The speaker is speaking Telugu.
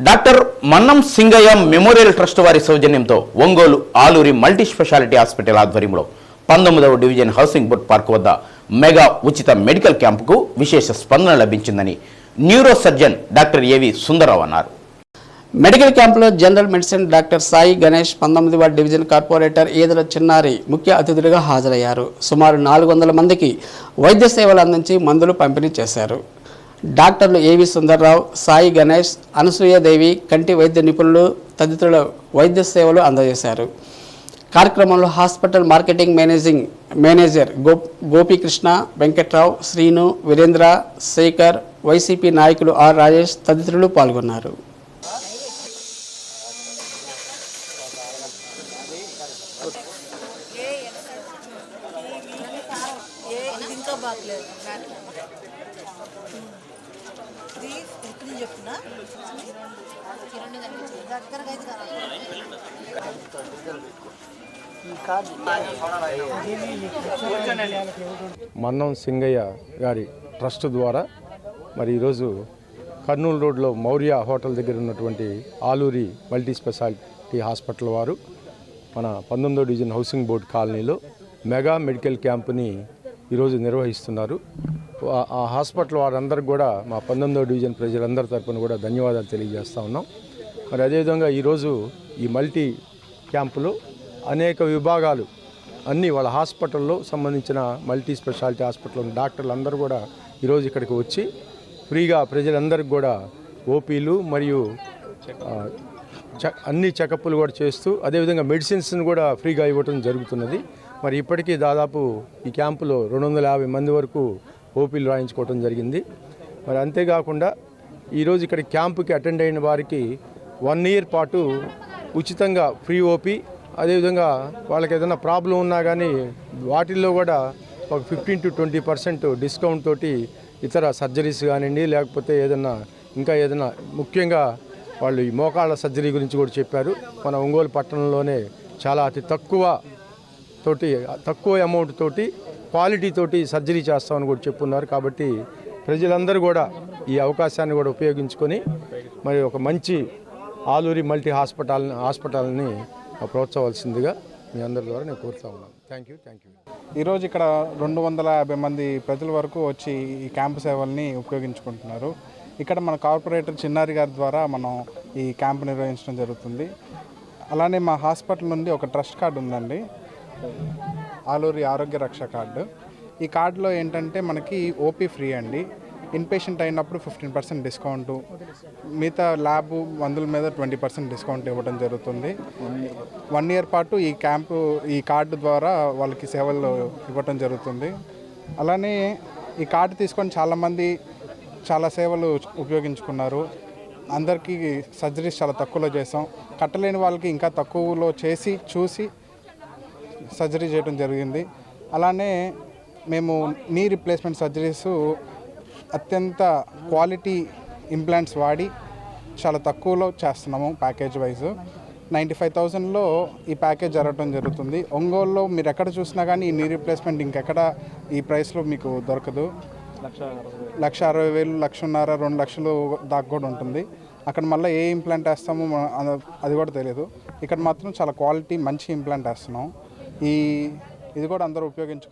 డాక్టర్ మన్నం సింగయ్య మెమోరియల్ ట్రస్ట్ వారి సౌజన్యంతో Ongole Aluri multi speciality hospital ఆధ్వర్యంలో పంతొమ్మిదవ డివిజన్ హౌసింగ్ బోర్డ్ పార్క్ వద్ద మెగా ఉచిత మెడికల్ క్యాంపుకు విశేష స్పందన లభించిందని న్యూరో సర్జన్ డాక్టర్ ఏవి సుందరరావు అన్నారు. మెడికల్ క్యాంపులో general medicine doctor Sai Ganesh పంతొమ్మిది పంతొమ్మిదవ డివిజన్ కార్పొరేటర్ ఈదల చిన్నారి ముఖ్య అతిథులుగా హాజరయ్యారు. సుమారు నాలుగు వందల మందికి వైద్య సేవలు అందించి మందులు పంపిణీ చేశారు. డాక్టర్లు ఏవి సుందర్రావు సాయి గణేష్ అనసూయదేవి కంటి వైద్య నిపుణులు తదితరుల వైద్య సేవలు అందజేశారు కార్యక్రమంలో హాస్పిటల్ మార్కెటింగ్ మేనేజింగ్ మేనేజర్ గో గోపీకృష్ణ వెంకట్రావు శ్రీను వీరేంద్ర శేఖర్ వైసీపీ నాయకులు ఆర్ రాజేష్ తదితరులు పాల్గొన్నారు ఇంకా ఇప్పుడు దగ్గరగా అయితే మన్నం సింగయ్య గారి ట్రస్ట్ ద్వారా మరి ఈరోజు కర్నూలు రోడ్లో మౌర్య హోటల్ దగ్గర ఉన్నటువంటి ఆలూరి మల్టీ స్పెషాలిటీ హాస్పిటల్ వారు మన పంతొమ్మిదో డివిజన్ హౌసింగ్ బోర్డ్ కాలనీలో మెగా మెడికల్ క్యాంపుని ఈరోజు నిర్వహిస్తున్నారు. ఆ- హాస్పిటల్ వారందరికీ కూడా మా పంతొమ్మిదో డివిజన్ ప్రజలందరి తరఫున కూడా ధన్యవాదాలు తెలియజేస్తూ ఉన్నాం. మరి అదేవిధంగా ఈరోజు ఈ మల్టీ క్యాంపులో అనేక విభాగాలు అన్ని వాళ్ళ హాస్పిటల్లో సంబంధించిన మల్టీ స్పెషాలిటీ హాస్పిటల్ డాక్టర్లు అందరూ కూడా ఈరోజు ఇక్కడికి వచ్చి ఫ్రీగా ప్రజలందరికీ కూడా ఓపీలు మరియు అన్ని చెకప్లు కూడా చేస్తూ అదేవిధంగా మెడిసిన్స్ని కూడా ఫ్రీగా ఇవ్వటం జరుగుతున్నది. మరి ఇప్పటికీ దాదాపు ఈ క్యాంపులో రెండు వందల యాభై మంది వరకు ఓపీలు రాయించుకోవటం జరిగింది. మరి అంతేకాకుండా ఈరోజు ఇక్కడ క్యాంపుకి అటెండ్ అయిన వారికి వన్ ఇయర్ పాటు ఉచితంగా ఫ్రీ ఓపీ అదేవిధంగా వాళ్ళకి ఏదైనా ప్రాబ్లం ఉన్నా కానీ వాటిల్లో కూడా ఒక fifteen to twenty percent discount తోటి ఇతర సర్జరీస్ కానివ్వండి లేకపోతే ఏదైనా ఇంకా ఏదైనా ముఖ్యంగా వాళ్ళు ఈ మోకాళ్ళ సర్జరీ గురించి కూడా చెప్పారు. మన ఒంగోలు పట్టణంలోనే చాలా అతి తక్కువ తోటి తక్కువ అమౌంట్ తోటి క్వాలిటీ తోటి సర్జరీ చేస్తామని కూడా చెప్పున్నారు. కాబట్టి ప్రజలందరూ కూడా ఈ అవకాశాన్ని కూడా ఉపయోగించుకొని మరి ఒక మంచి ఆలూరి మల్టీ హాస్పిటల్ హాస్పిటల్ని ప్రోత్సవలసిందిగా మీ అందరి ద్వారా నేను కోరుతా ఉన్నాను. థ్యాంక్ యూ థ్యాంక్ యూ ఈరోజు ఇక్కడ రెండు వందల యాభై మంది ప్రజల వరకు వచ్చి ఈ క్యాంపు సేవల్ని ఉపయోగించుకుంటున్నారు. ఇక్కడ మన కార్పొరేటర్ చిన్నారి గారి ద్వారా మనం ఈ క్యాంపు నిర్వహించడం జరుగుతుంది. అలానే మా హాస్పిటల్ నుండి ఒక ట్రస్ట్ కార్డు ఉందండి. ఆలూరి ఆరోగ్య రక్ష కార్డు. ఈ కార్డులో ఏంటంటే మనకి ఓపీ ఫ్రీ అండి. ఇన్పేషెంట్ అయినప్పుడు ఫిఫ్టీన్ పర్సెంట్ డిస్కౌంట్. మిగతా ల్యాబ్ మందుల మీద ట్వంటీ పర్సెంట్ డిస్కౌంట్ ఇవ్వడం జరుగుతుంది. వన్ ఇయర్ పాటు ఈ క్యాంపు ఈ కార్డు ద్వారా వాళ్ళకి సేవలు ఇవ్వటం జరుగుతుంది. అలానే ఈ కార్డు తీసుకొని చాలామంది చాలా సేవలు ఉపయోగించుకున్నారు. అందరికీ సర్జరీస్ చాలా తక్కువలో చేసాం. కట్టలేని వాళ్ళకి ఇంకా తక్కువలో చేసి చూసి సర్జరీ చేయడం జరిగింది. అలానే మేము నీ రిప్లేస్మెంట్ సర్జరీస్ అత్యంత క్వాలిటీ ఇంప్లాంట్స్ వాడి చాలా తక్కువలో చేస్తున్నాము ప్యాకేజ్ వైజ్ నైంటీ ఫైవ్ థౌజండ్లో ఈ ప్యాకేజ్ జరగడం జరుగుతుంది. ఒంగోలులో మీరు ఎక్కడ చూసినా కానీ ఈ నీ రిప్లేస్మెంట్ ఇంకెక్కడ ఈ ప్రైస్లో మీకు దొరకదు. లక్ష అరవై వేలు లక్షన్నర రెండు లక్షలు దాకా కూడా ఉంటుంది. అక్కడ మళ్ళీ ఏ ఇంప్లాంట్ వేస్తామో అది కూడా తెలియదు. ఇక్కడ మాత్రం చాలా క్వాలిటీ మంచి ఇంప్లాంట్ వేస్తున్నాం. ఈ ఇది కూడా అందరూ ఉపయోగించు